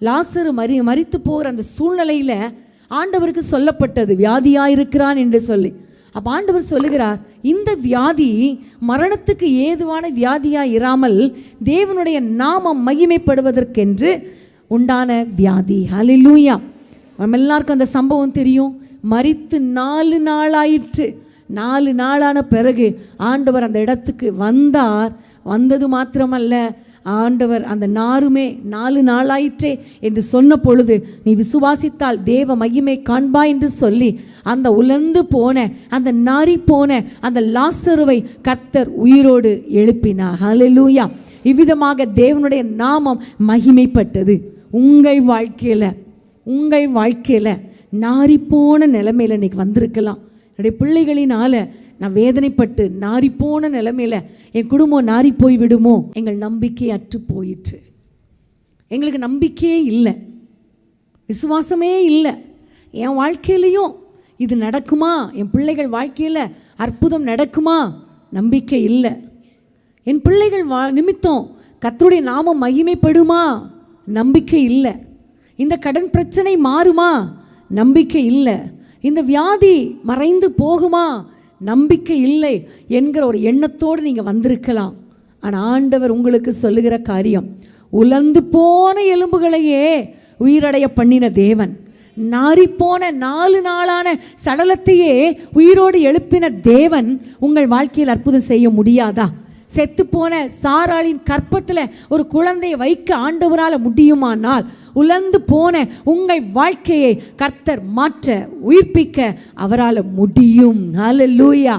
லாசரு மறி மறித்து போகிற அந்த சூழ்நிலையில் ஆண்டவருக்கு சொல்லப்பட்டது வியாதியாக இருக்கிறான் என்று சொல்லி. அப்போ ஆண்டவர் சொல்லுகிறார் இந்த வியாதி மரணத்துக்கு ஏதுவான வியாதியாக இராமல் தேவனுடைய நாமம் மகிமைப்படுவதற்கென்று உண்டான வியாதி. ஹalleluya. நம்ம எல்லாருக்கும் அந்த சம்பவம் தெரியும். மறித்து நாலு நாளாயிற்று. நாலு நாளான பிறகு ஆண்டவர் அந்த இடத்துக்கு வந்தார். வந்தது மாத்திரமல்ல. ஆண்டவர் அந்த நாருமே நாலு நாளாயிற்றே என்று சொன்ன பொழுது நீ விசுவாசித்தால் தேவ மகிமை காண்பா என்று சொல்லி அந்த உலர்ந்து போன அந்த நாரி போன அந்த லாசருவை கர்த்தர் உயிரோடு எழுப்பினார். ஹalleluya இவ்விதமாக தேவனுடைய நாமம் மகிமைப்பட்டது. உங்கள் வாழ்க்கையில் உங்கள் வாழ்க்கையில் நாரிப்போன நிலைமையில் இன்னைக்கு வந்திருக்கலாம். என்னுடைய பிள்ளைகளினால நான் வேதனைப்பட்டு நாரிப்போன நிலைமையில் என் குடும்பம் நாரி போய் விடுமோ? எங்கள் நம்பிக்கை அற்று போயிற்று. எங்களுக்கு நம்பிக்கையே இல்லை. விசுவாசமே இல்லை. என் வாழ்க்கையிலையும் இது நடக்குமா? என் பிள்ளைகள் வாழ்க்கையில் அற்புதம் நடக்குமா? நம்பிக்கை இல்லை. என் பிள்ளைகள் வா நிமித்தம் கத்தருடைய நாமம் மகிமைப்படுமா? நம்பிக்கை இல்லை. இந்த கடன் பிரச்சனை மாறுமா? நம்பிக்கை இல்லை. இந்த வியாதி மறைந்து போகுமா? நம்பிக்கை இல்லை என்கிற ஒரு எண்ணத்தோடு நீங்கள் வந்திருக்கலாம். ஆனால் ஆண்டவர் உங்களுக்கு சொல்லுகிற காரியம் உலர்ந்து போன எலும்புகளையே உயிரடைய பண்ணின தேவன். நாறிப்போன நாலு நாளான சடலத்தையே உயிரோடு எழுப்பின தேவன் உங்கள் வாழ்க்கையில் அற்புதம் செய்ய முடியாதா? செத்துப்போன சாராளின் கற்பத்தில் ஒரு குழந்தையை வைக்க ஆண்டவரால் முடியுமானால் உலர்ந்து போன உங்கள் வாழ்க்கையை கர்த்தர் மாற்ற உயிர்ப்பிக்க அவரால் முடியும். ஹalleluya